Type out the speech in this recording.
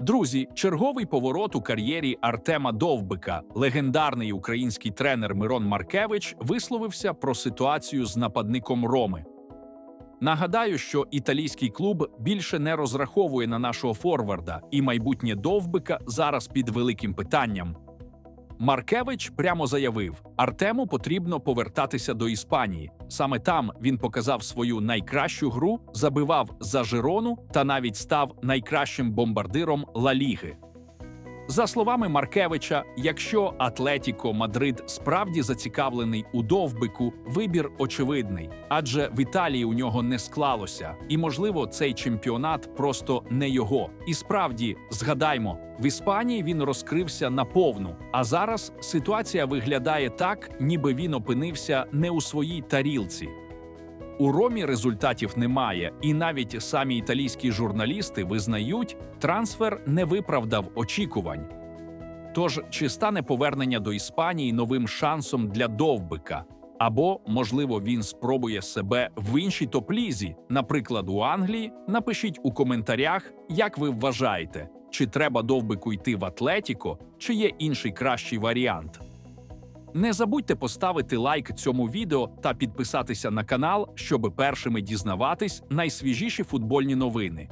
Друзі, черговий поворот у кар'єрі Артема Довбика. Легендарний український тренер Мирон Маркевич висловився про ситуацію з нападником Роми. Нагадаю, що італійський клуб більше не розраховує на нашого форварда, і майбутнє Довбика зараз під великим питанням. Маркевич прямо заявив: Артему потрібно повертатися до Іспанії. Саме там він показав свою найкращу гру, забивав за Жирону та навіть став найкращим бомбардиром Ла Ліги. За словами Маркевича, якщо Атлетіко Мадрид справді зацікавлений у довбику, вибір очевидний, адже в Італії у нього не склалося, і можливо, цей чемпіонат просто не його. І справді, згадаймо, в Іспанії він розкрився наповну. А зараз ситуація виглядає так, ніби він опинився не у своїй тарілці. У Ромі результатів немає, і навіть самі італійські журналісти визнають, трансфер не виправдав очікувань. Тож, чи стане повернення до Іспанії новим шансом для довбика? Або, можливо, він спробує себе в іншій топ-лізі, наприклад, у Англії? Напишіть у коментарях, як ви вважаєте, чи треба довбику йти в Атлетіко, чи є інший кращий варіант. Не забудьте поставити лайк цьому відео та підписатися на канал, щоб першими дізнаватись найсвіжіші футбольні новини.